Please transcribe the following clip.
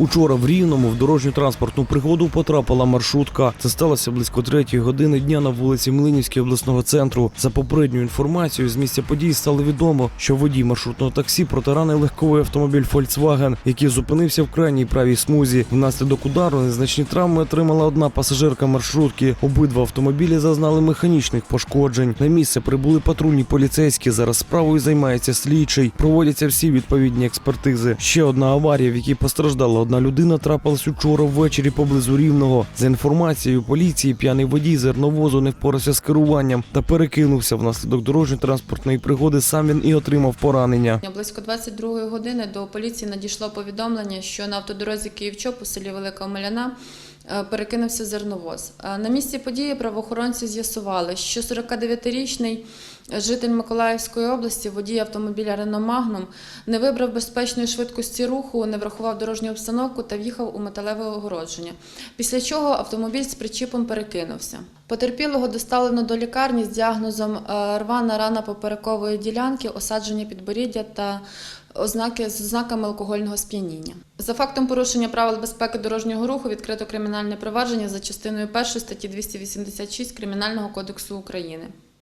Учора в Рівному в дорожню транспортну пригоду потрапила маршрутка. Це сталося близько третьої години дня на вулиці Млинівській обласного центру. За попередньою інформацією з місця події стало відомо, що водій маршрутного таксі протаранив легковий автомобіль Volkswagen, який зупинився в крайній правій смузі. Внаслідок удару незначні травми отримала одна пасажирка маршрутки. Обидва автомобілі зазнали механічних пошкоджень. На місце прибули патрульні поліцейські. Зараз справою займається слідчий. Проводяться всі відповідні експертизи. Ще одна аварія, в якій постраждала одна людина, трапилась учора ввечері поблизу рівного. За інформацією поліції, п'яний водій зерновозу не впорався з керуванням та перекинувся внаслідок дорожньо-транспортної пригоди. Сам він і отримав поранення. Близько 22 години до поліції надійшло повідомлення, що на автодорозі Київчоп у селі Велика Омеляна е, перекинувся зерновоз. Е, На місці події правоохоронці з'ясували, що 49-річний житель Миколаївської області, водій автомобіля Рено Магнум, не вибрав безпечної швидкості руху, не врахував дорожню обстановку та в'їхав у металеве огородження. Після чого автомобіль з причіпом перекинувся. Потерпілого доставлено до лікарні з діагнозом е, рвана рана поперекової ділянки, осадження підборіддя та ознаки з ознаками алкогольного сп'яніння. За фактом порушення правил безпеки дорожнього руху відкрито кримінальне провадження за частиною 1 статті 286 Кримінального кодексу України.